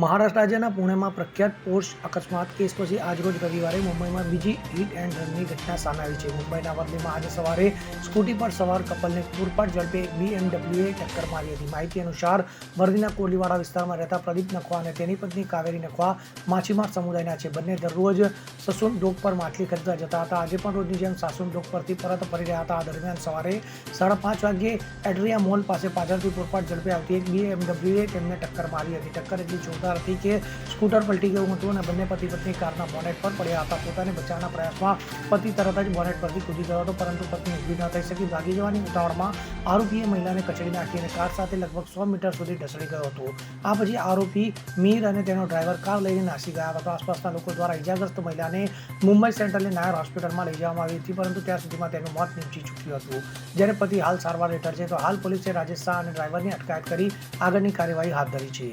મહારાષ્ટ્ર રાજ્યના પુણેમાં પ્રખ્યાત પોર્શ અકસ્માત કેસ પછી આજરોજ રવિવારે મુંબઈમાં બીજી હિટ એન્ડ રનની ઘટના સામે આવી છે. મુંબઈના વર્લીમાં આજે સવારે સ્કૂટી પર સવાર કપલને પૂરપાટ ઝડપે બીએમડબ્લ્યુએ ટક્કર મારી હતી. માહિતી અનુસાર વર્ધીના કોલીવાડા વિસ્તારમાં રહેતા પ્રદીપ નખવા અને તેની પત્ની કાવેરી નખવા માછીમાર સમુદાયના છે. બંને દરરોજ સસુન ડોક પર માછલી ખરીદવા જતા હતા. આજે પણ રોજની જેમ સાસુન ડોક પરથી પરત ફરી રહ્યા હતા. આ દરમિયાન સવારે સાડા પાંચ વાગ્યે એડ્રિયા મોલ પાસે પાછળથી પૂરપાટ ઝડપે આવતી એક બીએમડબ્લ્યુએ તેમને ટક્કર મારી હતી. ટક્કર એટલી જોરદાર હતી કે સ્કૂટર પલટી ગયું હતું અને બંને પતિ પત્ની કારના બોનેટ પર પડ્યા હતા. પોતાને બચાવના પ્રયાસમાં પતિ તરત જ બોનેટ પરથી કૂદી ગયો હતો, પરંતુ પત્ની ઊભી ન થઈ શકી. ભાગી જવાની ઉતાવળમાં આરોપીએ મહિલાને કચડી નાખી અને કાર સાથે લગભગ સો મીટર સુધી ઢસડી ગયો હતો. આ પછી આરોપી મીર અને તેનો ડ્રાઈવર કાર લઈને નાસી ગયા હતા. આસપાસના લોકો દ્વારા ઇજાગ્રસ્ત મહિલાને મુંબઈ સેન્ટ્રલની નાયર હોસ્પિટલમાં લઈ જવામાં આવી હતી, પરંતુ ત્યાં સુધીમાં તેનું મોત નીપજી ચૂક્યું હતું. જ્યારે પતિ હાલ સારવાર હેઠળ છે, તો હાલ પોલીસે રાજેશ શાહ અને ડ્રાઈવરની અટકાયત કરી આગળની કાર્યવાહી હાથ ધરી છે.